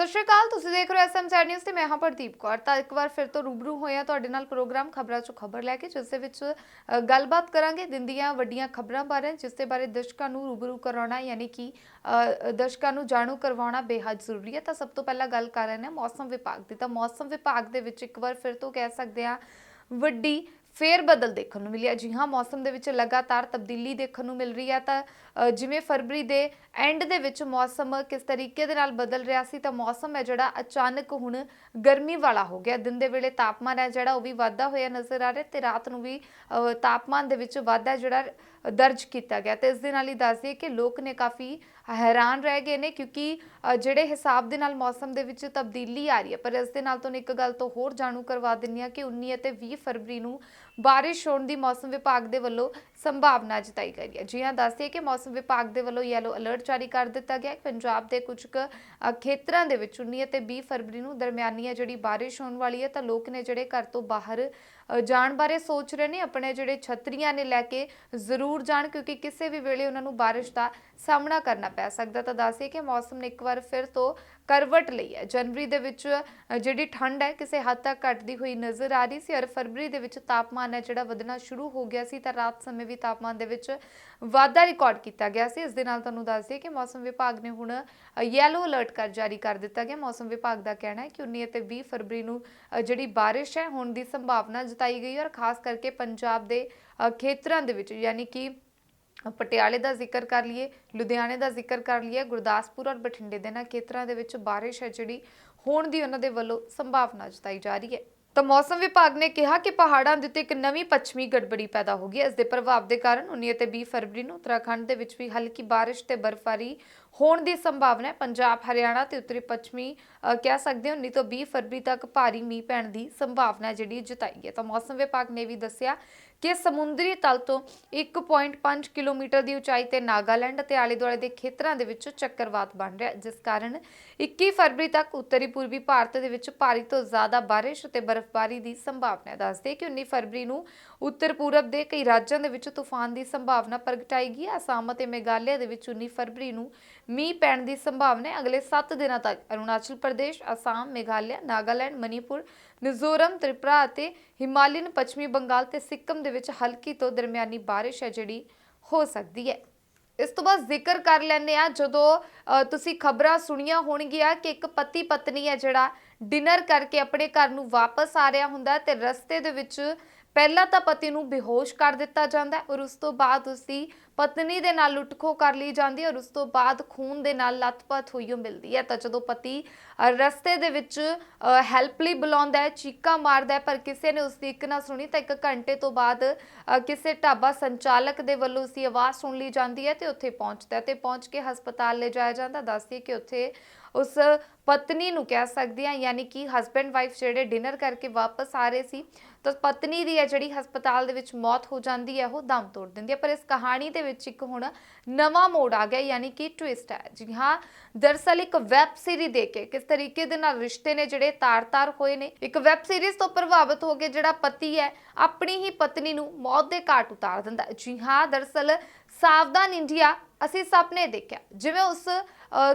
ਸਤਿ ਸ਼੍ਰੀ ਅਕਾਲ ਤੁਸੀਂ ਦੇਖ ਰਹੇ ਹੋ ਐਸਐਮਸੀ ਨਿਊਜ਼ ਤੇ ਮੈਂ ਹਾਂ ਪ੍ਰਦੀਪ ਕੌਰ। ਤਾਂ ਇੱਕ ਵਾਰ ਫਿਰ ਤੋਂ ਰੂਬਰੂ ਹੋਇਆ ਤੁਹਾਡੇ ਨਾਲ ਪ੍ਰੋਗਰਾਮ ਖਬਰਾਂ ਚੋਂ ਖਬਰ ਲੈ ਕੇ ਜਿਸ ਦੇ ਵਿੱਚ ਅ, ਗੱਲਬਾਤ ਕਰਾਂਗੇ ਦਿਨ ਦੀਆਂ ਵੱਡੀਆਂ ਖਬਰਾਂ ਬਾਰੇ ਜਿਸ ਦੇ ਬਾਰੇ ਦਰਸ਼ਕਾਂ ਨੂੰ ਰੂਬਰੂ ਕਰਾਉਣਾ ਯਾਨੀ ਕਿ ਅ, ਦਰਸ਼ਕਾਂ ਨੂੰ ਜਾਣੂ ਕਰਵਾਉਣਾ ਬੇਹੱਦ ਜ਼ਰੂਰੀ ਹੈ। ਤਾਂ ਸਭ ਤੋਂ ਪਹਿਲਾਂ ਗੱਲ ਕਰ ਰਹੇ ਹਾਂ ਮੌਸਮ ਵਿਭਾਗ ਦੀ। ਤਾਂ ਮੌਸਮ ਵਿਭਾਗ ਦੇ ਵਿੱਚ ਇੱਕ ਵਾਰ ਫਿਰ ਤੋਂ ਕਹਿ ਸਕਦੇ ਹਾਂ ਵੱਡੀ ਫੇਰ ਬਦਲ ਦੇਖਣ ਨੂੰ ਮਿਲਿਆ। ਜੀ ਹਾਂ ਮੌਸਮ ਦੇ ਵਿੱਚ ਲਗਾਤਾਰ ਤਬਦੀਲੀ ਦੇਖਣ ਨੂੰ ਮਿਲ ਰਹੀ ਹੈ ਤਾਂ ਜਿਵੇਂ ਫਰਵਰੀ ਦੇ ਐਂਡ ਦੇ ਵਿੱਚ ਮੌਸਮ ਕਿਸ ਤਰੀਕੇ ਦੇ ਨਾਲ ਬਦਲ ਰਿਹਾ ਸੀ ਤਾਂ ਮੌਸਮ ਹੈ ਜਿਹੜਾ ਅਚਾਨਕ ਹੁਣ ਗਰਮੀ ਵਾਲਾ ਹੋ ਗਿਆ। ਦਿਨ ਦੇ ਵੇਲੇ ਤਾਪਮਾਨ ਹੈ ਜਿਹੜਾ ਉਹ ਵੀ ਵਾਧਾ ਹੋਇਆ ਨਜ਼ਰ ਆ ਰਿਹਾ ਤੇ ਰਾਤ ਨੂੰ ਵੀ ਅ, ਤਾਪਮਾਨ ਦੇ ਵਿੱਚ ਵਾਧਾ ਜਿਹੜਾ ਦਰਜ ਕੀਤਾ ਗਿਆ ਤੇ ਇਸ ਦੇ ਨਾਲ ਹੀ ਦੱਸ ਦਈਏ ਕਿ ਲੋਕ ਨੇ ਕਾਫੀ ਹੈਰਾਨ ਰਹਿ ਗਏ ਨੇ ਕਿਉਂਕਿ ਜਿਹੜੇ ਹਿਸਾਬ ਦੇ ਨਾਲ ਮੌਸਮ ਦੇ ਵਿੱਚ ਤਬਦੀਲੀ ਆ ਰਹੀ ਹੈ, ਪਰ ਇਸ ਦੇ ਨਾਲ ਤੁਹਾਨੂੰ ਇੱਕ ਗੱਲ ਤੋਂ ਹੋਰ ਜਾਣੂ ਕਰਵਾ ਦਿੰਨੀ ਆ ਕਿ 19 ਅਤੇ 20 ਫਰਵਰੀ ਨੂੰ ਬਾਰਿਸ਼ ਹੋਣ ਦੀ ਮੌਸਮ ਵਿਭਾਗ ਦੇ ਵੱਲੋਂ ਸੰਭਾਵਨਾ ਜਤਾਈ ਗਈ ਹੈ। ਜੀ ਹਾਂ, ਦੱਸਦੇ ਕਿ ਮੌਸਮ ਵਿਭਾਗ ਦੇ ਵੱਲੋਂ ਯੈਲੋ ਅਲਰਟ ਜਾਰੀ ਕਰ ਦਿੱਤਾ ਗਿਆ ਹੈ। ਪੰਜਾਬ ਦੇ ਕੁਝ ਕੁ ਖੇਤਰਾਂ ਦੇ ਵਿੱਚ 19 ਅਤੇ 20 ਫਰਵਰੀ ਨੂੰ ਦਰਮਿਆਨੀ ਹੈ ਜਿਹੜੀ ਬਾਰਿਸ਼ ਹੋਣ ਵਾਲੀ ਹੈ, ਤਾਂ ਲੋਕ ਨੇ ਜਿਹੜੇ ਘਰ ਤੋਂ ਬਾਹਰ ਜਾਣ ਬਾਰੇ ਸੋਚ ਰਹੇ ਨੇ, ਆਪਣੇ ਜਿਹੜੇ ਛਤਰੀਆਂ ਨੇ ਲੈ ਕੇ ਜ਼ਰੂਰ ਜਾਣ, ਕਿਉਂਕਿ ਕਿਸੇ ਵੀ ਵੇਲੇ ਉਹਨਾਂ ਨੂੰ ਬਾਰਿਸ਼ ਦਾ ਸਾਹਮਣਾ ਕਰਨਾ ਪੈ ਸਕਦਾ ਤਾਂ ਦੱਸਿਏ ਕਿ ਮੌਸਮ ਨੇ ਇੱਕ ਵਾਰ ਫਿਰ ਤੋਂ ਕਰਵਟ ਲਈ ਹੈ। ਜਨਵਰੀ ਦੇ ਵਿੱਚ ਜਿਹੜੀ ਠੰਡ ਹੈ, ਕਿਸੇ ਹੱਦ ਤੱਕ ਘਟਦੀ ਹੋਈ ਨਜ਼ਰ ਆ ਰਹੀ ਸੀ ਔਰ ਫਰਵਰੀ ਦੇ ਵਿੱਚ ਤਾਪਮਾਨ ਹੈ ਜਿਹੜਾ ਵਧਣਾ ਸ਼ੁਰੂ ਹੋ ਗਿਆ ਸੀ, ਤਾਂ ਰਾਤ ਸਮੇਂ ਵੀ ਤਾਪਮਾਨ ਦੇ ਵਿੱਚ ਵਾਧਾ ਰਿਕਾਰਡ ਕੀਤਾ ਗਿਆ ਸੀ। ਇਸ ਦੇ ਨਾਲ ਤੁਹਾਨੂੰ ਦੱਸ ਦਈਏ ਕਿ ਮੌਸਮ ਵਿਭਾਗ ਨੇ ਹੁਣ ਯੈਲੋ ਅਲਰਟ ਕਰ, ਜਾਰੀ ਕਰ ਦਿੱਤਾ ਗਿਆ। ਮੌਸਮ ਵਿਭਾਗ ਦਾ ਕਹਿਣਾ ਹੈ ਕਿ 19 ਅਤੇ 20 ਫਰਵਰੀ ਨੂੰ ਜਿਹੜੀ ਬਾਰਿਸ਼ ਹੈ, ਹੋਣ ਦੀ ਸੰਭਾਵਨਾ ਜਤਾਈ ਗਈ ਔਰ ਖਾਸ ਕਰਕੇ ਪੰਜਾਬ ਦੇ ਖੇਤਰਾਂ ਦੇ ਵਿੱਚ, ਯਾਨੀ ਕਿ ਪਟਿਆਲੇ ਦਾ ਜ਼ਿਕਰ ਕਰ ਲਈਏ, ਲੁਧਿਆਣੇ ਦਾ ਜ਼ਿਕਰ ਕਰ ਲਈਏ, ਗੁਰਦਾਸਪੁਰ ਔਰ ਬਠਿੰਡੇ ਦੇ ਨਾ ਖੇਤਰਾਂ ਦੇ ਵਿੱਚ ਬਾਰਿਸ਼ ਹੈ ਜਿਹੜੀ, ਹੋਣ ਦੀ ਉਹਨਾਂ ਦੇ ਵੱਲੋਂ ਸੰਭਾਵਨਾ ਜਤਾਈ ਜਾ ਰਹੀ ਹੈ। ਤਾਂ ਮੌਸਮ ਵਿਭਾਗ ਨੇ ਕਿਹਾ ਕਿ ਪਹਾੜਾਂ ਦੇ ਉੱਤੇ ਇੱਕ ਨਵੀਂ ਪੱਛਮੀ ਗੜਬੜੀ ਪੈਦਾ ਹੋ ਗਈ ਹੈ। ਇਸ ਦੇ ਪ੍ਰਭਾਵ ਦੇ ਕਾਰਨ 19 ਅਤੇ 20 ਫਰਵਰੀ ਨੂੰ ਉੱਤਰਾਖੰਡ ਦੇ ਵਿੱਚ ਵੀ ਹਲਕੀ ਬਾਰਿਸ਼ ਤੇ ਬਰਫ਼ਬਾਰੀ ਹੋਣ ਦੀ ਸੰਭਾਵਨਾ ਹੈ। ਪੰਜਾਬ, ਹਰਿਆਣਾ ਤੇ ਉੱਤਰੀ ਪੱਛਮੀ ਕਹਿ ਸਕਦੇ ਹੋ 19 ਤੋਂ 20 ਫਰਵਰੀ ਤੱਕ ਭਾਰੀ ਮੀਂਹ ਪੈਣ ਦੀ ਸੰਭਾਵਨਾ ਜਿਹੜੀ ਜਤਾਈ ਹੈ। ਤਾਂ ਮੌਸਮ ਵਿਭਾਗ ਨੇ ਵੀ ਦੱਸਿਆ ਕਿ ਸਮੁੰਦਰੀ ਤਲ ਤੋਂ 1.5 ਕਿਲੋਮੀਟਰ ਦੀ ਉਚਾਈ ਤੇ ਨਾਗਾਲੈਂਡ ਅਤੇ ਆਲੇ ਦੁਆਲੇ ਦੇ ਖੇਤਰਾਂ ਦੇ ਵਿੱਚ ਚੱਕਰਵਾਤ ਬਣ ਰਿਹਾ ਜਿਸ ਕਾਰਨ 21 ਫਰਵਰੀ ਤੱਕ ਉੱਤਰੀ ਪੂਰਬੀ ਭਾਰਤ ਦੇ ਵਿੱਚ ਭਾਰੀ ਤੋਂ ਜ਼ਿਆਦਾ ਬਾਰਿਸ਼ ਅਤੇ ਬਰਫ਼ਬਾਰੀ ਦੀ ਸੰਭਾਵਨਾ ਦੱਸਦੇ ਕਿ 19 ਫਰਵਰੀ ਨੂੰ ਉੱਤਰ ਪੂਰਬ ਦੇ ਕਈ ਰਾਜਾਂ ਦੇ ਵਿੱਚ ਤੂਫਾਨ ਦੀ ਸੰਭਾਵਨਾ ਪ੍ਰਗਟਾਈ ਗਈ ਹੈ। ਅਸਾਮ ਅਤੇ ਮੇਘਾਲਿਆ ਦੇ ਵਿੱਚ 19 ਫਰਵਰੀ ਨੂੰ ਮੀਂਹ ਪੈਣ ਦੀ ਸੰਭਾਵਨਾ ਹੈ। ਅਗਲੇ 7 ਦਿਨਾਂ ਤੱਕ ਅਰੁਣਾਚਲ ਪ੍ਰਦੇਸ਼, ਅਸਾਮ, ਮੇਘਾਲਿਆ, ਨਾਗਾਲੈਂਡ, ਮਨੀਪੁਰ ਮਿਜ਼ੋਰਮ ਤ੍ਰਿਪੁਰਾ ਅਤੇ ਹਿਮਾਲੀਅਨ ਪੱਛਮੀ ਬੰਗਾਲ ਤੇ ਸਿੱਕਮ ਦੇ ਵਿੱਚ ਹਲਕੀ ਤੋਂ ਦਰਮਿਆਨੀ ਬਾਰਿਸ਼ ਹੈ ਜਿਹੜੀ ਹੋ ਸਕਦੀ ਹੈ। ਇਸ ਤੋਂ ਬਾਅਦ ਜ਼ਿਕਰ ਕਰ ਲੈਂਦੇ ਆ ਜਦੋਂ ਅ, ਤੁਸੀਂ ਖਬਰਾਂ ਸੁਣੀਆਂ ਹੋਣਗੀਆਂ ਕਿ ਇੱਕ ਪਤੀ ਪਤਨੀ ਹੈ ਜਿਹੜਾ ਡਿਨਰ ਕਰਕੇ ਆਪਣੇ ਘਰ ਨੂੰ ਵਾਪਸ ਆ ਰਿਹਾ ਹੁੰਦਾ ਹੈ ਤੇ ਰਸਤੇ ਦੇ ਵਿੱਚ ਪਹਿਲਾਂ ਤਾਂ ਪਤੀ ਨੂੰ ਬੇਹੋਸ਼ ਕਰ ਦਿੱਤਾ ਜਾਂਦਾ ਔਰ ਉਸ ਤੋਂ ਬਾਅਦ ਉਸਦੀ ਪਤਨੀ ਦੇ ਨਾਲ ਲੁੱਟਖੋ ਕਰ ਲਈ ਜਾਂਦੀ ਹੈ ਔਰ ਉਸ ਤੋਂ ਬਾਅਦ ਖੂਨ ਦੇ ਨਾਲ ਲੱਥਪੱਥ ਹੋਈ ਉਹ ਮਿਲਦੀ ਹੈ। ਤਾਂ ਜਦੋਂ ਪਤੀ ਰਸਤੇ ਦੇ ਵਿੱਚ ਹੈਲਪ ਲਈ ਬੁਲਾਉਂਦਾ ਹੈ, ਚੀਕਾਂ ਮਾਰਦਾ ਹੈ, ਪਰ ਕਿਸੇ ਨੇ ਉਸਦੀ ਇੱਕ ਨਾ ਸੁਣੀ ਤਾਂ ਇੱਕ ਘੰਟੇ ਤੋਂ ਬਾਅਦ ਕਿਸੇ ਢਾਬਾ ਸੰਚਾਲਕ ਦੇ ਵੱਲੋਂ ਉਸਦੀ ਆਵਾਜ਼ ਸੁਣ ਲਈ ਜਾਂਦੀ ਹੈ ਤੇ ਉੱਥੇ ਪਹੁੰਚਦਾ ਹੈ ਤੇ ਪਹੁੰਚ ਕੇ ਹਸਪਤਾਲ ਲੈ ਜਾਇਆ ਜਾਂਦਾ। ਦੱਸਦੀ ਕਿ ਉੱਥੇ ਉਸ ਪਤਨੀ ਨੂੰ ਕਹਿ ਸਕਦੇ ਹਾਂ, ਯਾਨੀ ਕਿ ਹਸਬੈਂਡ ਵਾਈਫ ਜਿਹੜੇ ਡਿਨਰ ਕਰਕੇ ਵਾਪਸ ਆ ਰਹੇ ਸੀ, ਤਾਂ ਪਤਨੀ ਦੀ ਹੈ ਜਿਹੜੀ ਹਸਪਤਾਲ ਦੇ ਵਿੱਚ ਮੌਤ ਹੋ ਜਾਂਦੀ ਹੈ, ਉਹ ਦਮ ਤੋੜ ਦਿੰਦੀ ਹੈ। ਪਰ ਇਸ ਕਹਾਣੀ ਦੇ ਵਿੱਚ ਇੱਕ ਹੁਣ ਨਵਾਂ ਮੋੜ ਆ ਗਿਆ, ਯਾਨੀ ਕਿ ਟਵਿਸਟ ਹੈ। ਜੀ ਹਾਂ, ਦਰਸਲ ਇੱਕ ਵੈਬ ਸੀਰੀਜ਼ ਦੇ ਕੇ ਕਿਸ ਤਰੀਕੇ ਦੇ ਨਾਲ ਰਿਸ਼ਤੇ ਨੇ ਜਿਹੜੇ ਤਾਰ-ਤਾਰ ਹੋਏ ਨੇ, ਇੱਕ ਵੈਬ ਸੀਰੀਜ਼ ਤੋਂ ਪ੍ਰਭਾਵਿਤ ਹੋ ਕੇ ਜਿਹੜਾ ਪਤੀ ਹੈ, ਆਪਣੀ ਹੀ ਪਤਨੀ ਨੂੰ ਮੌਤ ਦੇ ਘਾਟ ਉਤਾਰ ਦਿੰਦਾ ਜੀ ਹਾਂ, ਦਰਸਲ ਸਾਵਧਾਨ ਇੰਡੀਆ ਅਸੀਂ ਸਭ ਨੇ ਦੇਖਿਆ, ਜਿਵੇਂ ਉਸ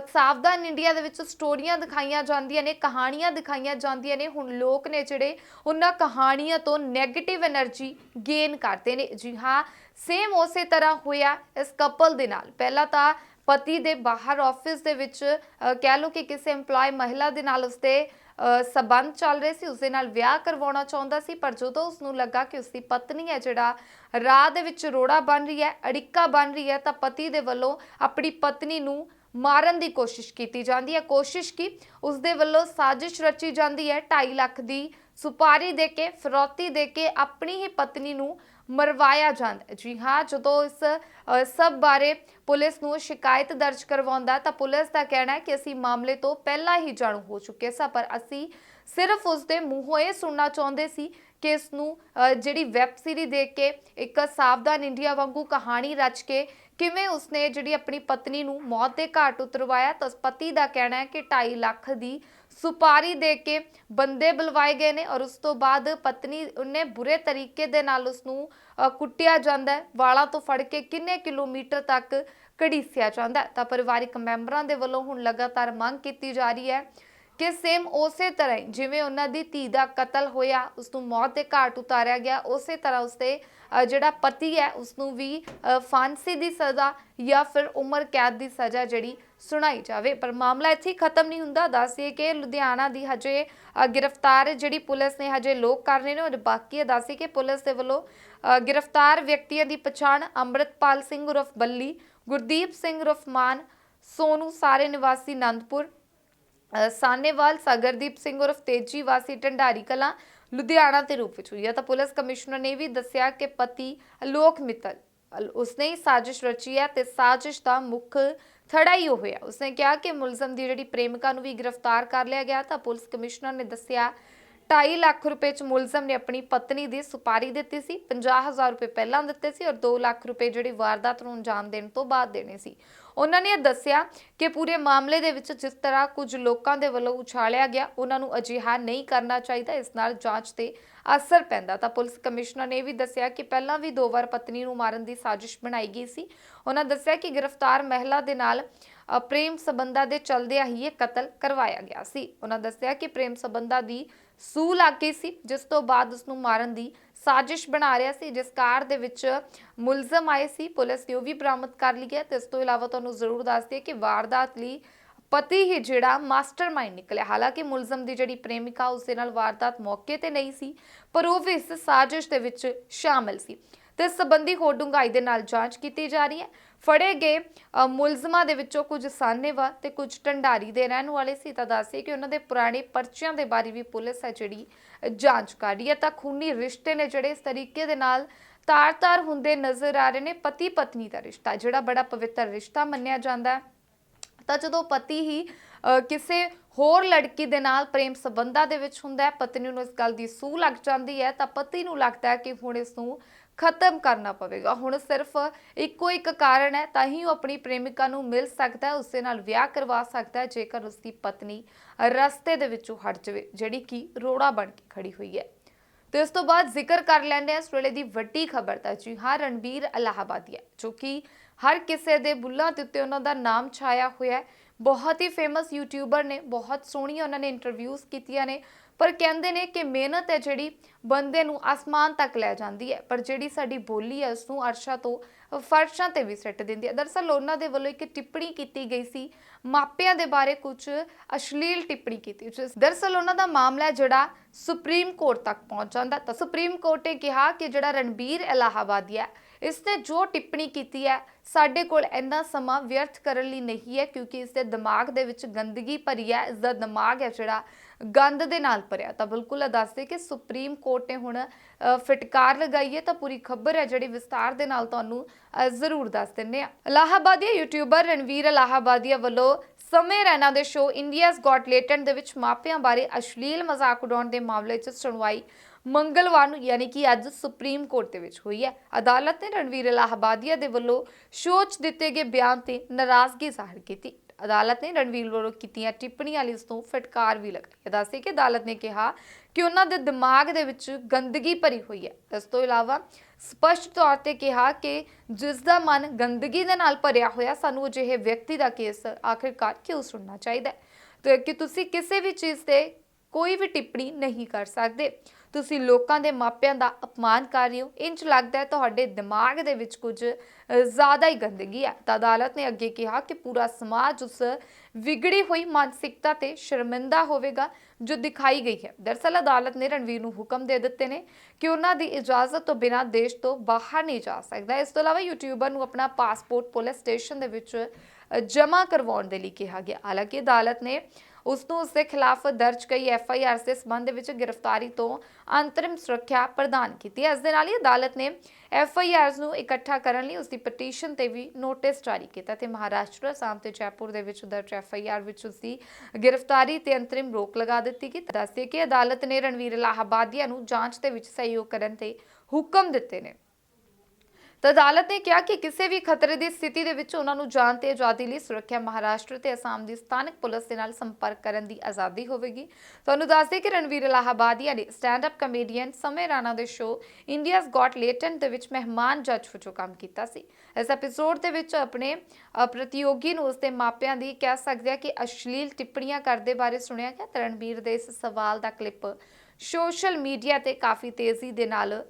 ਸਾਵਧਾਨ ਇੰਡੀਆ ਦੇ ਵਿੱਚ ਸਟੋਰੀਆਂ ਦਿਖਾਈਆਂ ਜਾਂਦੀਆਂ ਨੇ, ਕਹਾਣੀਆਂ ਦਿਖਾਈਆਂ ਜਾਂਦੀਆਂ ਨੇ, ਹੁਣ ਲੋਕ ਨੇ ਜਿਹੜੇ ਉਹਨਾਂ ਕਹਾਣੀਆਂ ਤੋਂ 네ਗੇਟਿਵ એનર્ਜੀ ਗੇਨ ਕਰਦੇ ਨੇ। ਜੀ ਹਾਂ ਸੇਮ ਉਸੇ ਤਰ੍ਹਾਂ ਹੋਇਆ ਇਸ ਕਪਲ ਦੇ ਨਾਲ। ਪਹਿਲਾਂ ਤਾਂ ਪਤੀ ਦੇ ਬਾਹਰ ਆਫਿਸ ਦੇ ਵਿੱਚ ਕਹਿ ਲਓ ਕਿ ਕਿਸੇ EMPLOYE ਮਹਿਲਾ ਦੇ ਨਾਲ ਉਸਦੇ ਅ, ਸਬੰਧ ਚੱਲ ਰਹੇ ਸੀ ਉਸਦੇ ਨਾਲ ਵਿਆਹ ਕਰਵਾਉਣਾ ਚਾਹੁੰਦਾ ਸੀ ਪਰ ਜਦੋਂ ਉਸ ਨੂੰ ਲੱਗਾ ਕਿ ਉਸਦੀ ਪਤਨੀ ਹੈ ਜਿਹੜਾ ਰਾਹ ਦੇ ਵਿੱਚ ਰੋੜਾ ਬਣ ਰਹੀ ਹੈ ਅੜਿੱਕਾ ਬਣ ਰਹੀ ਹੈ ਤਾਂ ਪਤੀ ਦੇ ਵੱਲੋਂ ਆਪਣੀ ਪਤਨੀ ਨੂੰ ਮਾਰਨ ਦੀ ਕੋਸ਼ਿਸ਼ ਕੀਤੀ ਜਾਂਦੀ ਹੈ। ਕੋਸ਼ਿਸ਼ ਕੀ? ਉਸਦੇ ਵੱਲੋਂ ਸਾਜ਼ਿਸ਼ ਰਚੀ ਜਾਂਦੀ ਹੈ। 2.5 ਲੱਖ ਦੀ ਸੁਪਾਰੀ ਦੇ ਕੇ, ਫਿਰੌਤੀ ਦੇ ਕੇ ਆਪਣੀ ਹੀ ਪਤਨੀ ਨੂੰ ਮਰਵਾਇਆ ਜਾਂਦਾ ਜੀ ਹਾਂ, ਜਦੋਂ ਇਸ ਸਭ ਬਾਰੇ ਪੁਲਿਸ ਨੂੰ ਸ਼ਿਕਾਇਤ ਦਰਜ ਕਰਵਾਉਂਦਾ ਤਾਂ ਪੁਲਿਸ ਦਾ ਕਹਿਣਾ ਹੈ ਕਿ ਅਸੀਂ ਮਾਮਲੇ ਤੋਂ ਪਹਿਲਾਂ ਹੀ ਜਾਣੂ ਹੋ ਚੁੱਕੇ ਸਾਂ, ਪਰ ਅਸੀਂ ਸਿਰਫ ਉਸ ਦੇ ਮੂੰਹੋਂ ਇਹ ਸੁਣਨਾ ਚਾਹੁੰਦੇ ਸੀ ਕਿ ਇਸ ਨੂੰ ਜਿਹੜੀ ਵੈਬ ਸੀਰੀ ਦੇਖ ਕੇ ਇੱਕ ਸਾਵਧਾਨ ਇੰਡੀਆ ਵਾਂਗੂ ਕਹਾਣੀ ਰਚ ਕੇ ਕਿਵੇਂ ਉਸਨੇ ਜਿਹੜੀ ਆਪਣੀ ਪਤਨੀ ਨੂੰ ਮੌਤ ਦੇ ਘਾਟ ਉਤਰਵਾਇਆ? ਤਾਂ ਪਤੀ ਦਾ ਕਹਿਣਾ ਹੈ ਕਿ 2.5 ਲੱਖ ਦੀ ਸੁਪਾਰੀ ਦੇ ਕੇ ਬੰਦੇ ਬੁਲਵਾਏ ਗਏ ਨੇ ਔਰ ਉਸ ਤੋਂ ਬਾਅਦ ਪਤਨੀ ਉਹਨੇ ਬੁਰੇ ਤਰੀਕੇ ਦੇ ਨਾਲ ਉਸ ਨੂੰ ਕੁੱਟਿਆ ਜਾਂਦਾ ਹੈ। ਵਾਲਾਂ ਤੋਂ ਫੜ ਕੇ ਕਿੰਨੇ ਕਿਲੋਮੀਟਰ ਤੱਕ ਘੜੀਸਿਆ ਜਾਂਦਾ ਤਾਂ ਪਰਿਵਾਰਿਕ ਮੈਂਬਰਾਂ ਦੇ ਵੱਲੋਂ ਹੁਣ ਲਗਾਤਾਰ ਮੰਗ ਕੀਤੀ ਜਾ ਰਹੀ ਹੈ ਕਿ ਸੇਮ ਉਸੇ ਤਰ੍ਹਾਂ ਹੀ ਜਿਵੇਂ ਉਹਨਾਂ ਦੀ ਧੀ ਦਾ ਕਤਲ ਹੋਇਆ ਉਸ ਨੂੰ ਮੌਤ ਦੇ ਘਾਟ ਉਤਾਰਿਆ ਗਿਆ, ਉਸੇ ਤਰ੍ਹਾਂ ਉਸਦੇ ਜਿਹੜਾ ਪਤੀ ਹੈ ਉਸ ਨੂੰ ਵੀ ਫਾਂਸੀ ਦੀ ਸਜ਼ਾ ਜਾਂ ਫਿਰ ਉਮਰ ਕੈਦ ਦੀ ਸਜ਼ਾ ਜਿਹੜੀ ਸੁਣਾਈ ਜਾਵੇ। ਪਰ ਮਾਮਲਾ ਇੱਥੇ ਖਤਮ ਨਹੀਂ ਹੁੰਦਾ। ਦੱਸਿਏ ਕਿ ਲੁਧਿਆਣਾ ਦੀ ਹਜੇ ਗ੍ਰਿਫਤਾਰ ਜਿਹੜੀ ਪੁਲਿਸ ਨੇ ਹਜੇ ਲੋਕ ਕਰ ਰਹੇ ਨੇ, ਔਰ ਬਾਕੀ ਇਹ ਦੱਸਿਏ ਕਿ ਪੁਲਿਸ ਦੇ ਵੱਲੋਂ ਗ੍ਰਿਫਤਾਰ ਵਿਅਕਤੀਆਂ ਦੀ ਪਛਾਣ ਅੰਮ੍ਰਿਤਪਾਲ ਸਿੰਘ ਉਰਫ ਬੱਲੀ, ਗੁਰਦੀਪ ਸਿੰਘ ਉਰਫ ਮਾਨ, ਸੋਨੂ ਸਾਰੇ ਨਿਵਾਸੀ ਆਨੰਦਪੁਰ ਸਾਨੇਵਾਲ ਸਾਗਰਦੀਪ ਸਿੰਘ ਉਰਫ ਤੇਜੀ ਵਾਸੀ ਢੰਡਾਰੀ ਕਲਾ ਲੁਧਿਆਣਾ ਦੇ ਰੂਪ ਵਿੱਚ ਹੋਈ ਹੈ। ਤਾਂ ਪੁਲਿਸ ਕਮਿਸ਼ਨਰ ਨੇ ਵੀ ਦੱਸਿਆ ਕਿ ਪਤੀ ਅਲੋਕ ਮਿੱਤਲ ਉਸਨੇ ਹੀ ਸਾਜ਼ਿਸ਼ ਰਚੀ ਹੈ ਤੇ ਸਾਜ਼ਿਸ਼ ਦਾ ਮੁੱਖ ਥੜਾ ਹੀ ਉਹ ਹੋਇਆ ਉਸਨੇ ਕਿਹਾ ਕਿ ਮੁਲਜ਼ਮ ਦੀ ਜਿਹੜੀ ਪ੍ਰੇਮਿਕਾ ਨੂੰ ਵੀ ਗ੍ਰਿਫਤਾਰ ਕਰ ਲਿਆ ਗਿਆ ਤਾਂ ਪੁਲਿਸ ਕਮਿਸ਼ਨਰ ਨੇ ਦੱਸਿਆ 2.5 ਲੱਖ ਰੁਪਏ ਚ ਮੁਲਜ਼ਮ ਨੇ ਆਪਣੀ ਪਤਨੀ ਦੀ ਸੁਪਾਰੀ ਦਿੱਤੀ ਸੀ 50000 ਰੁਪਏ ਪਹਿਲਾਂ ਦਿੱਤੇ ਸੀ ਔਰ 2 ਲੱਖ ਰੁਪਏ ਜਿਹੜੀ ਵਾਰਦਾਤ ਨੂੰ ਅੰਜਾਮ ਦੇਣ ਤੋਂ ਬਾਅਦ ਦੇਣੇ ਸੀ। ਉਹਨਾਂ ਨੇ ਦੱਸਿਆ ਕਿ ਪੂਰੇ ਮਾਮਲੇ ਦੇ ਵਿੱਚ ਜਿਸ ਤਰ੍ਹਾਂ ਕੁਝ ਲੋਕਾਂ ਦੇ ਵੱਲੋਂ ਉਛਾਲਿਆ ਗਿਆ, ਉਹਨਾਂ ਨੂੰ ਅਜਿਹਾ ਨਹੀਂ ਕਰਨਾ ਚਾਹੀਦਾ, ਇਸ ਨਾਲ ਜਾਂਚ ਤੇ ਅਸਰ ਪੈਂਦਾ। ਤਾਂ ਪੁਲਿਸ ਕਮਿਸ਼ਨਰ ਨੇ ਇਹ ਵੀ ਦੱਸਿਆ ਕਿ ਪਹਿਲਾਂ ਵੀ ਦੋ ਵਾਰ ਪਤਨੀ ਨੂੰ ਮਾਰਨ ਦੀ ਸਾਜ਼ਿਸ਼ ਬਣਾਈ ਗਈ ਸੀ। ਉਹਨਾਂ ਦੱਸਿਆ ਕਿ ਗ੍ਰਿਫਤਾਰ ਮਹਿਲਾ ਦੇ ਨਾਲ ਪ੍ਰੇਮ ਸਬੰਧਾਂ ਦੇ ਚਲਦਿਆਂ ਹੀ ਇਹ ਕਤਲ ਕਰਵਾਇਆ ਗਿਆ ਸੀ। ਉਹਨਾਂ ਦੱਸਿਆ ਕਿ ਪ੍ਰੇਮ ਸਬੰਧਾਂ ਦੀ ਸੂ ਲੱਗ ਗਈ ਸੀ, ਜਿਸ ਤੋਂ ਬਾਅਦ ਉਸ ਨੂੰ ਮਾਰਨ ਦੀ ਸਾਜ਼ਿਸ਼ ਬਣਾ ਰਿਹਾ ਸੀ, ਜਿਸ ਕਾਰ ਦੇ ਵਿੱਚ ਮੁਲਜ਼ਮ ਆਏ ਸੀ। ਪੁਲਿਸ ਨੇ ਉਹ ਵੀ ਬਰਾਮਦ ਕਰ ਲਈ ਹੈ। ਤੇ ਇਸ ਤੋਂ ਇਲਾਵਾ ਤੁਹਾਨੂੰ ਜ਼ਰੂਰ ਦੱਸ ਦਈਏ ਕਿ ਵਾਰਦਾਤ ਲਈ ਪਤੀ ਹੀ ਜਿਹੜਾ ਮਾਸਟਰਮਾਈਂਡ ਨਿਕਲਿਆ। ਹਾਲਾਂਕਿ ਮੁਲਜ਼ਮ ਦੀ ਜਿਹੜੀ ਪ੍ਰੇਮਿਕਾ, ਉਸ ਦੇ ਨਾਲ ਵਾਰਦਾਤ ਮੌਕੇ ਤੇ ਨਹੀਂ ਸੀ, ਪਰ ਉਹ ਵੀ ਇਸ ਸਾਜ਼ਿਸ਼ ਦੇ ਵਿੱਚ ਸ਼ਾਮਲ ਸੀ। ਤੇ ਇਸ ਸੰਬੰਧੀ ਹੋਰ ਡੂੰਘਾਈ ਦੇ ਨਾਲ ਜਾਂਚ ਕੀਤੀ ਜਾ ਰਹੀ ਹੈ। ਫੜੇ ਗਏ ਮੁਲਜ਼ਮਾਂ ਦੇ ਵਿੱਚੋਂ ਕੁਝ ਸਾਨੇਵਾ ਤੇ ਕੁਝ ਢੰਡਾਰੀ ਦੇ ਰਹਿਣ ਵਾਲੇ ਸੀ। ਤਾਂ ਦੱਸਿਏ ਕਿ ਉਹਨਾਂ ਦੇ ਪੁਰਾਣੇ ਪਰਚਿਆਂ ਦੇ ਬਾਰੇ ਵੀ ਪੁਲਿਸ ਹੈ ਜਿਹੜੀ ਜਾਂਚ ਕਰ ਰਹੀ ਹੈ। ਤਾਂ ਖੂਨੀ ਰਿਸ਼ਤੇ ਨੇ ਜਿਹੜੇ ਇਸ ਤਰੀਕੇ ਦੇ ਨਾਲ ਤਾਰ-ਤਾਰ ਹੁੰਦੇ ਨਜ਼ਰ ਆ ਰਹੇ ਨੇ। ਪਤੀ ਪਤਨੀ ਦਾ ਰਿਸ਼ਤਾ, ਜਿਹੜਾ ਬੜਾ ਪਵਿੱਤਰ ਰਿਸ਼ਤਾ ਮੰਨਿਆ ਜਾਂਦਾ ਹੈ। ਤਾਂ ਜਦੋਂ ਪਤੀ ਹੀ ਕਿਸੇ ਹੋਰ ਲੜਕੀ ਦੇ ਨਾਲ ਪ੍ਰੇਮ ਸੰਬੰਧਾਂ ਦੇ ਵਿੱਚ ਹੁੰਦਾ ਹੈ, ਪਤਨੀ ਨੂੰ ਇਸ ਗੱਲ ਦੀ ਸੂਹ ਲੱਗ ਜਾਂਦੀ ਹੈ, ਤਾਂ ਪਤੀ ਨੂੰ ਲੱਗਦਾ ਹੈ ਕਿ ਹੁਣ ਇਸ ਨੂੰ ਖਤਮ ਕਰਨਾ ਪਵੇਗਾ। ਹੁਣ ਸਿਰਫ ਇੱਕੋ ਇੱਕ ਕਾਰਨ ਹੈ, ਤਾਂ ਹੀ ਉਹ ਆਪਣੀ ਪ੍ਰੇਮਿਕਾ ਨੂੰ ਮਿਲ ਸਕਦਾ ਹੈ, ਉਸ ਨਾਲ ਵਿਆਹ ਕਰਵਾ ਸਕਦਾ ਹੈ, ਜੇਕਰ ਉਸਦੀ ਪਤਨੀ ਰਸਤੇ ਦੇ ਵਿੱਚੋਂ ਹਟ ਜਾਵੇ, ਜਿਹੜੀ ਕਿ ਰੋੜਾ ਬਣ ਕੇ ਖੜੀ ਹੋਈ ਹੈ। ਤੇ ਇਸ ਤੋਂ ਬਾਅਦ ਜ਼ਿਕਰ ਕਰ ਲੈਂਦੇ ਹਾਂ ਇਸ ਵੇਲੇ ਦੀ ਵੱਡੀ ਖਬਰ ਤਾਂ ਜੀ ਹਾਂ, ਰਣਬੀਰ ਅਲਾਹਾਬਾਦੀਆ ਜੋ ਕਿ ਹਰ ਕਿਸੇ ਦੇ ਬੁੱਲਾਂ ਦੇ ਉੱਤੇ ਉਹਨਾਂ ਦਾ ਨਾਮ ਛਾਇਆ ਹੋਇਆ ਹੈ। ਬਹੁਤ ਹੀ ਫੇਮਸ ਯੂਟਿਊਬਰ ਨੇ, ਬਹੁਤ ਸੋਹਣੀਆਂ ਉਹਨਾਂ ਨੇ ਇੰਟਰਵਿਊਜ਼ ਕੀਤੀਆਂ ਨੇ। ਪਰ ਕਹਿੰਦੇ ਨੇ ਕਿ ਮਿਹਨਤ ਹੈ ਜਿਹੜੀ ਬੰਦੇ ਨੂੰ ਅਸਮਾਨ ਤੱਕ ਲੈ ਜਾਂਦੀ ਹੈ, ਪਰ ਜਿਹੜੀ ਸਾਡੀ ਬੋਲੀ ਹੈ ਉਸ ਨੂੰ ਅਰਸ਼ਾਂ ਤੋਂ ਫਰਸ਼ਾਂ ਤੇ ਵੀ ਸਿੱਟ ਦਿੰਦੀ ਹੈ। ਦਰਅਸਲ ਉਹਨਾਂ ਦੇ ਵੱਲੋਂ ਇੱਕ ਟਿੱਪਣੀ ਕੀਤੀ ਗਈ ਸੀ, ਮਾਪਿਆਂ ਦੇ ਬਾਰੇ ਕੁਝ ਅਸ਼ਲੀਲ ਟਿੱਪਣੀ ਕੀਤੀ ਜਿਸ ਦਰਅਸਲ ਉਹਨਾਂ ਦਾ ਮਾਮਲਾ ਜਿਹੜਾ ਸੁਪਰੀਮ ਕੋਰਟ ਤੱਕ ਪਹੁੰਚ ਜਾਂਦਾ। ਤਾਂ ਸੁਪਰੀਮ ਕੋਰਟ ਨੇ ਕਿਹਾ ਕਿ ਜਿਹੜਾ ਰਣਬੀਰ ਇਲਾਹਾਬਾਦੀ ਹੈ, ਇਸ ਨੇ ਜੋ ਟਿੱਪਣੀ ਕੀਤੀ ਹੈ, ਸਾਡੇ ਕੋਲ ਇੰਨਾ ਸਮਾਂ ਵਿਅਰਥ ਕਰਨ ਲਈ ਨਹੀਂ ਹੈ, ਕਿਉਂਕਿ ਇਸ ਦੇ ਦਿਮਾਗ ਦੇ ਵਿੱਚ ਗੰਦਗੀ ਭਰੀ ਹੈ, ਇਸ ਦਾ ਦਿਮਾਗ ਹੈ ਜਿਹੜਾ ਗੰਦ ਦੇ ਨਾਲ ਭਰਿਆ। ਤਾਂ ਬਿਲਕੁਲ ਦੱਸਦੇ ਕਿ ਸੁਪਰੀਮ ਕੋਰਟ ਨੇ ਹੁਣ ਅ, ਫਿਟਕਾਰ ਲਗਾਈ ਹੈ ਤਾਂ ਪੂਰੀ ਖਬਰ ਹੈ ਜਿਹੜੀ ਵਿਸਤਾਰ ਦੇ ਨਾਲ ਤੁਹਾਨੂੰ ਜ਼ਰੂਰ ਦੱਸ ਦਿੰਨੇ ਆ ਇਲਾਹਾਬਾਦੀਆ ਯੂਟਿਊਬਰ ਰਣਵੀਰ ਇਲਾਹਾਬਾਦੀਆ ਵੱਲੋਂ ਸਮੇਂ ਰੈਨਾ ਦੇ ਸ਼ੋਅ ਇੰਡੀਆਜ਼ ਗॉट ਲੇਟੈਂਟ ਦੇ ਵਿੱਚ ਮਾਪਿਆਂ ਬਾਰੇ ਅਸ਼ਲੀਲ ਮਜ਼ਾਕ ਉਡਾਉਣ ਦੇ ਮਾਮਲੇ 'ਚ ਸੁਣਵਾਈ ਮੰਗਲਵਾਰ ਨੂੰ ਯਾਨੀ ਕਿ ਅੱਜ ਸੁਪਰੀਮ ਕੋਰਟ ਦੇ ਵਿੱਚ ਹੋਈ ਹੈ। ਅਦਾਲਤ ਨੇ ਰਣਵੀਰ ਇਲਾਹਾਬਾਦੀਆ ਦੇ ਵੱਲੋਂ ਸ਼ੋਅ 'ਚ ਦਿੱਤੇ ਗਏ ਬਿਆਨ ਤੇ ਨਾਰਾਜ਼ਗੀ ਜ਼ਾਹਿਰ ਕੀਤੀ। ਅਦਾਲਤ ਨੇ ਰਣਵੀਰ ਵੱਲੋਂ ਕੀਤੀਆਂ ਟਿੱਪਣੀਆਂ ਲਈ ਉਸ ਤੋਂ ਫਟਕਾਰ ਵੀ ਲਗਾਈ। ਦੱਸੇ ਕਿ ਅਦਾਲਤ ਨੇ ਕਿਹਾ ਕਿ ਉਹਨਾਂ ਦੇ ਦਿਮਾਗ ਦੇ ਵਿੱਚ ਗੰਦਗੀ ਭਰੀ ਹੋਈ ਹੈ। ਇਸ ਤੋਂ ਇਲਾਵਾ ਸਪਸ਼ਟ ਤੌਰ ਤੇ ਕਿਹਾ ਕਿ ਜਿਸ ਦਾ ਮਨ ਗੰਦਗੀ ਦੇ ਨਾਲ ਭਰਿਆ ਹੋਇਆ, ਸਾਨੂੰ ਅਜਿਹੇ ਵਿਅਕਤੀ ਦਾ ਕੇਸ ਆਖਿਰਕਾਰ ਕਿਉਂ ਸੁਣਨਾ ਚਾਹੀਦਾ ਹੈ? ਤੇ ਕਿ ਤੁਸੀਂ ਕਿਸੇ ਵੀ ਚੀਜ਼ ਤੇ ਕੋਈ ਵੀ ਟਿੱਪਣੀ ਨਹੀਂ ਕਰ ਸਕਦੇ। ਤੁਸੀਂ ਲੋਕਾਂ ਦੇ ਮਾਪਿਆਂ ਦਾ ਅਪਮਾਨ ਕਰ ਰਹੇ ਹੋ ਇੰਜ ਲੱਗਦਾ ਹੈ ਤੁਹਾਡੇ ਦਿਮਾਗ ਦੇ ਵਿੱਚ ਕੁਝ ਜ਼ਿਆਦਾ ਹੀ ਗੰਦਗੀ ਹੈ। ਤਾਂ ਅਦਾਲਤ ਨੇ ਅੱਗੇ ਕਿਹਾ ਕਿ ਪੂਰਾ ਸਮਾਜ ਉਸ ਵਿਗੜੀ ਹੋਈ ਮਾਨਸਿਕਤਾ ਤੇ ਸ਼ਰਮਿੰਦਾ ਹੋਵੇਗਾ ਜੋ ਦਿਖਾਈ ਗਈ ਹੈ। ਦਰਸਲ ਅਦਾਲਤ ਨੇ ਰਣਵੀਰ ਨੂੰ ਹੁਕਮ ਦੇ ਦਿੱਤੇ ਨੇ ਕਿ ਉਹਨਾਂ ਦੀ ਇਜਾਜ਼ਤ ਤੋਂ ਬਿਨਾਂ ਦੇਸ਼ ਤੋਂ ਬਾਹਰ ਨਹੀਂ ਜਾ ਸਕਦਾ। ਇਸ ਤੋਂ ਇਲਾਵਾ ਯੂਟਿਊਬਰ ਨੂੰ ਆਪਣਾ ਪਾਸਪੋਰਟ ਪੁਲਿਸ ਸਟੇਸ਼ਨ ਦੇ ਵਿੱਚ ਜਮ੍ਹਾਂ ਕਰਵਾਉਣ ਦੇ ਲਈ ਕਿਹਾ ਗਿਆ। ਹਾਲਾਂਕਿ ਅਦਾਲਤ ਨੇ ਉਸ ਨੂੰ ਉਸ ਦੇ ਖਿਲਾਫ ਦਰਜ ਕਈ ਐਫ ਆਈ ਆਰ ਦੇ ਸਬੰਧ ਵਿੱਚ ਗ੍ਰਿਫਤਾਰੀ ਤੋਂ ਅੰਤਰਿਮ ਸੁਰੱਖਿਆ ਪ੍ਰਦਾਨ ਕੀਤੀ। ਇਸ ਦੇ ਨਾਲ ਹੀ ਅਦਾਲਤ ਨੇ ਐਫ ਆਈ ਆਰਸ ਨੂੰ ਇਕੱਠਾ ਕਰਨ ਲਈ ਉਸ ਦੀ ਪਟੀਸ਼ਨ ਤੇ ਵੀ ਨੋਟਿਸ ਜਾਰੀ ਕੀਤਾ ਤੇ ਮਹਾਰਾਸ਼ਟਰ, ਅਸਾਮ ਤੇ ਜੈਪੁਰ ਦੇ ਵਿੱਚ ਦਰਜ ਐਫ ਆਈ ਆਰ ਵਿੱਚ ਉਸ ਦੀ ਗ੍ਰਿਫਤਾਰੀ ਤੇ ਅੰਤਰਿਮ ਰੋਕ ਲਗਾ ਦਿੱਤੀ ਗਈ। ਦੱਸਦੇ ਕਿ ਅਦਾਲਤ ਨੇ ਰਣਵੀਰ ਇਲਾਹਾਬਾਦੀਆ ਨੂੰ ਜਾਂਚ ਦੇ ਵਿੱਚ ਸਹਿਯੋਗ ਕਰਨ ਤੇ ਹੁਕਮ ਦਿੱਤੇ ਨੇ। ਤਾਂ ਅਦਾਲਤ ਨੇ ਕਿਹਾ ਕਿ ਕਿਸੇ ਵੀ ਖਤਰੇ ਦੀ ਸਥਿਤੀ ਦੇ ਵਿੱਚ ਉਹਨਾਂ ਨੂੰ ਜਾਨ ਤੇ ਆਜ਼ਾਦੀ ਲਈ ਸੁਰੱਖਿਆ ਮਹਾਰਾਸ਼ਟਰ ਤੇ ਅਸਾਮ ਦੀ ਸਥਾਨਕ ਪੁਲਿਸ ਦੇ ਨਾਲ ਸੰਪਰਕ ਕਰਨ ਦੀ ਆਜ਼ਾਦੀ ਹੋਵੇਗੀ। ਤੁਹਾਨੂੰ ਦੱਸ ਦਈਏ ਕਿ ਰਣਵੀਰ ਇਲਾਹਾਬਾਦੀਆ ਨੇ ਸਟੈਂਡ ਅਪ ਕਮੇਡੀਅਨ ਸਮੇਂ ਰਾਣਾ ਦੇ ਸ਼ੋਅ ਇੰਡੀਆਜ਼ ਗॉट ਲੇਟੈਂਟ ਦੇ ਵਿੱਚ ਮਹਿਮਾਨ ਜੱਜ ਵਜੋਂ ਕੰਮ ਕੀਤਾ ਸੀ। ਇਸ ਐਪੀਸੋਡ ਦੇ ਵਿੱਚ ਆਪਣੇ ਪ੍ਰਤੀਯੋਗੀ ਨੂੰ ਉਸਦੇ ਮਾਪਿਆਂ ਦੀ ਕਹਿ ਸਕਦੇ ਆ ਕਿ ਅਸ਼ਲੀਲ ਟਿੱਪਣੀਆਂ ਕਰਦੇ ਬਾਰੇ ਸੁਣਿਆ ਗਿਆ ਤਾਂ ਰਣਵੀਰ ਦੇ ਇਸ ਸਵਾਲ ਦਾ ਕਲਿੱਪ ਸੋਸ਼ਲ ਮੀਡੀਆ ਤੇ ਕਾਫੀ ਤੇਜ਼ੀ ਦੇ ਨਾਲ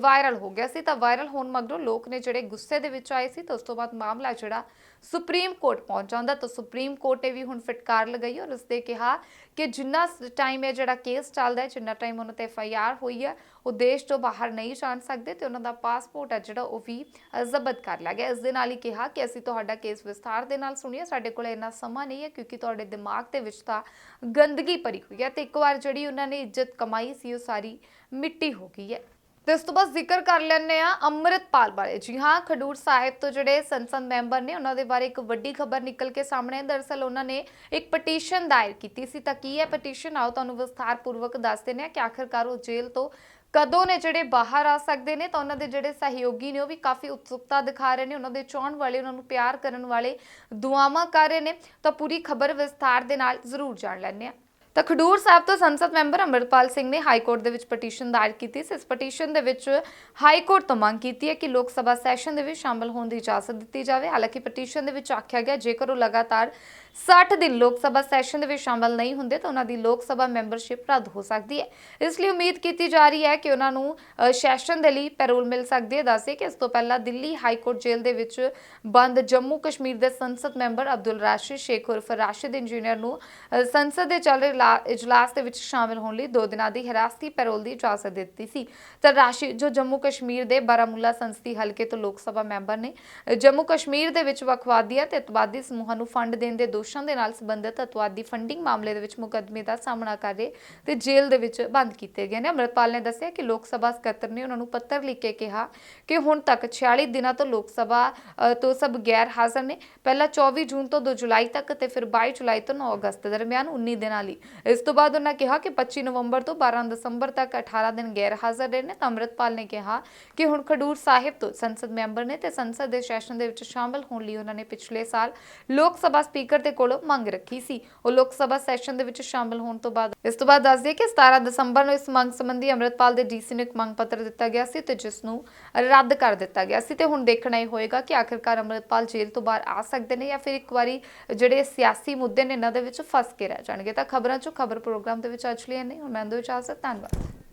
ਵਾਇਰਲ ਹੋ ਗਿਆ ਸੀ। ਤਾਂ ਵਾਇਰਲ ਹੋਣ ਮਗਰੋਂ ਲੋਕ ਨੇ ਜਿਹੜੇ ਗੁੱਸੇ ਦੇ ਵਿੱਚ ਆਏ ਸੀ, ਤਾਂ ਉਸ ਤੋਂ ਬਾਅਦ ਮਾਮਲਾ ਜਿਹੜਾ ਸੁਪਰੀਮ ਕੋਰਟ ਪਹੁੰਚ ਜਾਂਦਾ ਤਾਂ ਸੁਪਰੀਮ ਕੋਰਟ ਨੇ ਵੀ ਹੁਣ ਫਟਕਾਰ ਲਗਾਈ ਔਰ ਉਸਦੇ ਕਿਹਾ ਕਿ ਜਿੰਨਾ ਟਾਈਮ ਹੈ ਜਿਹੜਾ ਕੇਸ ਚੱਲਦਾ ਹੈ, ਜਿੰਨਾ ਟਾਈਮ ਉਹਨਾਂ ਤੇ ਐਫ ਆਈ ਆਰ ਹੋਈ ਹੈ, ਉਹ ਦੇਸ਼ ਤੋਂ ਬਾਹਰ ਨਹੀਂ ਜਾਣ ਸਕਦੇ ਤੇ ਉਹਨਾਂ ਦਾ ਪਾਸਪੋਰਟ ਹੈ ਜਿਹੜਾ ਉਹ ਵੀ ਜ਼ਬਤ ਕਰ ਲਿਆ ਗਿਆ। ਇਸ ਦੇ ਨਾਲ ਹੀ ਕਿਹਾ ਕਿ ਅਸੀਂ ਤੁਹਾਡਾ ਕੇਸ ਵਿਸਥਾਰ ਦੇ ਨਾਲ ਸੁਣੀਏ, ਸਾਡੇ ਕੋਲ ਇੰਨਾ ਸਮਾਂ ਨਹੀਂ ਹੈ ਕਿਉਂਕਿ ਤੁਹਾਡੇ ਦਿਮਾਗ ਦੇ ਵਿੱਚ ਤਾਂ ਗੰਦਗੀ ਭਰੀ ਹੋਈ ਹੈ ਤੇ ਇੱਕ ਵਾਰ ਜਿਹੜੀ ਉਹਨਾਂ ਨੇ ਇੱਜ਼ਤ ਕਮਾਈ ਸੀ ਉਹ ਸਾਰੀ ਮਿੱਟੀ ਹੋ ਗਈ ਹੈ। ਤੇ ਇਸ ਤੋਂ ਬਾਅਦ ਜ਼ਿਕਰ ਕਰ ਲੈਂਦੇ ਆ ਅੰਮ੍ਰਿਤਪਾਲ ਬਾਰੇ। ਜੀ ਹਾਂ, ਖਡੂਰ ਸਾਹਿਬ ਤੋਂ ਜਿਹੜੇ ਸੰਸਦ ਮੈਂਬਰ ਨੇ, ਉਹਨਾਂ ਦੇ ਬਾਰੇ ਇੱਕ ਵੱਡੀ ਖਬਰ ਨਿਕਲ ਕੇ ਸਾਹਮਣੇ ਹੈ ਦਰਅਸਲ ਉਹਨਾਂ ਨੇ ਇੱਕ ਪਟੀਸ਼ਨ ਦਾਇਰ ਕੀਤੀ ਸੀ। ਤਾਂ ਕੀ ਹੈ ਪਟੀਸ਼ਨ? ਆਓ ਤੁਹਾਨੂੰ ਵਿਸਥਾਰਪੂਰਵਕ ਦੱਸ ਦਿੰਦੇ ਆ ਕਿ ਆਖਿਰਕਾਰ ਉਹ ਜੇਲ੍ਹ ਤੋਂ ਕਦੋਂ ਨੇ ਜਿਹੜੇ ਬਾਹਰ ਆ ਸਕਦੇ ਨੇ। ਤਾਂ ਉਹਨਾਂ ਦੇ ਜਿਹੜੇ ਸਹਿਯੋਗੀ ਨੇ, ਉਹ ਵੀ ਕਾਫੀ ਉਤਸੁਕਤਾ ਦਿਖਾ ਰਹੇ ਨੇ। ਉਹਨਾਂ ਦੇ ਚਾਹਣ ਵਾਲੇ, ਉਹਨਾਂ ਨੂੰ ਪਿਆਰ ਕਰਨ ਵਾਲੇ ਦੁਆਵਾਂ ਕਰ ਰਹੇ ਨੇ। ਤਾਂ ਪੂਰੀ ਖਬਰ ਵਿਸਥਾਰ ਦੇ ਨਾਲ ਜ਼ਰੂਰ ਜਾਣ ਲੈਂਦੇ ਆ ਤਾਂ ਖਡੂਰ ਸਾਹਿਬ ਤੋਂ ਸੰਸਦ ਮੈਂਬਰ ਅੰਮ੍ਰਿਤਪਾਲ ਸਿੰਘ ਨੇ ਹਾਈ ਕੋਰਟ ਦੇ ਵਿੱਚ ਪਟੀਸ਼ਨ ਦਾਇਰ ਕੀਤੀ ਸੀ। ਇਸ ਪਟੀਸ਼ਨ ਦੇ ਵਿੱਚ ਹਾਈ ਕੋਰਟ ਤੋਂ ਮੰਗ ਕੀਤੀ ਹੈ ਕਿ ਲੋਕ ਸਭਾ ਸੈਸ਼ਨ ਦੇ ਵਿੱਚ ਸ਼ਾਮਲ ਹੋਣ ਦੀ ਇਜਾਜ਼ਤ ਦਿੱਤੀ ਜਾਵੇ। ਹਾਲਾਂਕਿ ਪਟੀਸ਼ਨ ਦੇ ਵਿੱਚ ਆਖਿਆ ਗਿਆ, ਜੇਕਰ ਉਹ ਲਗਾਤਾਰ 60 ਦਿਨ ਲੋਕ ਸਭਾ ਸੈਸ਼ਨ ਦੇ ਵਿੱਚ ਸ਼ਾਮਲ ਨਹੀਂ ਹੁੰਦੇ ਤਾਂ ਉਹਨਾਂ ਦੀ ਲੋਕ ਸਭਾ ਮੈਂਬਰਸ਼ਿਪ ਰੱਦ ਹੋ ਸਕਦੀ ਹੈ। ਇਸ ਲਈ ਉਮੀਦ ਕੀਤੀ ਜਾ ਰਹੀ ਹੈ ਕਿ ਉਹਨਾਂ ਨੂੰ ਸੈਸ਼ਨ ਦੇ ਲਈ ਪੈਰੋਲ ਮਿਲ ਸਕਦੀ ਹੈ। ਦੱਸੇ ਕਿ ਇਸ ਤੋਂ ਪਹਿਲਾਂ ਦਿੱਲੀ ਹਾਈ ਕੋਰਟ ਜੇਲ੍ਹ ਦੇ ਵਿੱਚ ਬੰਦ ਜੰਮੂ ਕਸ਼ਮੀਰ ਦੇ ਸੰਸਦ ਮੈਂਬਰ ਅਬਦੁਲ ਰਾਸ਼ਿਦ ਸ਼ੇਖ ਉਰਫ ਰਾਸ਼ਿਦ ਇੰਜੀਨੀਅਰ ਨੂੰ ਸੰਸਦ ਦੇ ਚੱਲ ਰਹੇ ਇਜਲਾਸ ਦੇ ਵਿੱਚ ਸ਼ਾਮਲ ਹੋਣ ਲਈ ਦੋ ਦਿਨਾਂ ਦੀ ਹਿਰਾਸਤੀ ਪੈਰੋਲ ਦੀ ਇਜਾਜ਼ਤ ਦਿੱਤੀ ਸੀ। ਤਾਂ ਰਾਸ਼ਿਦ ਜੋ ਜੰਮੂ ਕਸ਼ਮੀਰ ਦੇ ਬਾਰਾਮੂਲਾ ਸੰਸਦੀ ਹਲਕੇ ਤੋਂ ਲੋਕ ਸਭਾ ਮੈਂਬਰ ਨੇ ਜੰਮੂ ਕਸ਼ਮੀਰ ਦੇ ਵਿੱਚ ਵੱਖਵਾਦੀਆਂ ਤੇ ਅਤਵਾਦੀ ਸਮੂਹਾਂ ਨੂੰ ਫੰਡ ਦੇਣ ਦੇ ਦੋਸ਼ਾਂ ਦੇ ਨਾਲ ਸੰਬੰਧਿਤ ਅਤਵਾਦੀ ਫੰਡਿੰਗ ਮਾਮਲੇ ਦੇ ਵਿੱਚ ਮੁਕੱਦਮੇ ਦਾ ਸਾਹਮਣਾ ਕਰ ਰਹੇ ਤੇ ਜੇਲ੍ਹ ਦੇ ਵਿੱਚ ਬੰਦ ਕੀਤੇ ਗਏ ਨੇ। ਅਮਰਪਾਲ ਨੇ ਦੱਸਿਆ ਕਿ ਲੋਕ ਸਭਾ ਸਕੱਤਰ ਨੇ ਉਹਨਾਂ ਨੂੰ ਪੱਤਰ ਲਿਖ ਕੇ ਕਿਹਾ ਕਿ ਹੁਣ ਤੱਕ 46 ਦਿਨਾਂ ਤੋਂ ਲੋਕ ਸਭਾ ਤੋਂ ਸਭ ਗੈਰ ਹਾਜ਼ਰ ਨੇ। ਪਹਿਲਾਂ 24 ਜੂਨ ਤੋਂ 2 ਜੁਲਾਈ ਤੱਕ ਤੇ ਫਿਰ 22 ਜੁਲਾਈ ਤੋਂ 9 ਅਗਸਤ ਦਰਮਿਆਨ 19 ਦਿਨਾਂ ਲਈ। ਇਸ ਤੋਂ ਬਾਅਦ ਉਹਨਾਂ ਕਿਹਾ ਕਿ 25 ਨਵੰਬਰ ਤੋਂ 12 ਦਸੰਬਰ ਤੱਕ 18 ਦਿਨ ਗੈਰ ਹਾਜ਼ਰ ਰਹੇ ਨੇ ਤਾਂ ਅੰਮ੍ਰਿਤਪਾਲ ਨੇ ਕਿਹਾ ਕਿ ਹੁਣ ਖਡੂਰ ਸਾਹਿਬ ਤੋਂ ਸੰਸਦ ਮੈਂਬਰ ਨੇ ਤੇ ਸੰਸਦ ਦੇ ਸੈਸ਼ਨ ਦੇ ਵਿੱਚ ਸ਼ਾਮਲ ਹੋਣ ਲਈ ਉਹਨਾਂ ਨੇ ਪਿਛਲੇ ਸਾਲ ਲੋਕ ਸਭਾ ਸਪੀਕਰ ਦੇ ਕੋਲੋਂ ਮੰਗ ਰੱਖੀ ਸੀ। ਉਹ ਲੋਕ ਸਭਾ ਸੈਸ਼ਨ ਦੇ ਵਿੱਚ ਸ਼ਾਮਲ ਹੋਣ ਤੋਂ ਬਾਅਦ ਇਸ ਤੋਂ ਬਾਅਦ ਦੱਸ ਦਈਏ ਕਿ 17 ਦਸੰਬਰ ਨੂੰ ਇਸ ਮੰਗ ਸੰਬੰਧੀ ਅੰਮ੍ਰਿਤਪਾਲ ਦੇ ਡੀਸੀ ਨੂੰ ਇੱਕ ਮੰਗ ਪੱਤਰ ਦਿੱਤਾ ਗਿਆ ਸੀ ਤੇ ਜਿਸ ਨੂੰ ਰੱਦ ਕਰ ਦਿੱਤਾ ਗਿਆ ਸੀ ਤੇ ਹੁਣ ਦੇਖਣਾ ਇਹ ਹੋਏਗਾ ਕਿ ਆਖਿਰਕਾਰ ਅੰਮ੍ਰਿਤਪਾਲ ਜੇਲ੍ਹ ਤੋਂ ਬਾਹਰ ਆ ਸਕਦੇ ਨੇ ਜਾਂ ਫਿਰ ਇੱਕ ਵਾਰੀ ਜਿਹੜੇ ਸਿਆਸੀ ਮੁੱਦੇ ਨੇ ਇਹਨਾਂ ਦੇ ਵਿੱਚ ਫਸ ਕੇ ਰਹਿ ਜਾਣਗੇ। ਤਾਂ ਖਬਰਾਂ ਚੋਂ ਖਬਰ ਪ੍ਰੋਗਰਾਮ ਦੇ ਵਿੱਚ ਅੱਜ ਲਈ ਨਹੀਂ ਹੁਣ ਮੈਂ ਦੋ ਇਜਾਜ਼ਤ ਧੰਨਵਾਦ।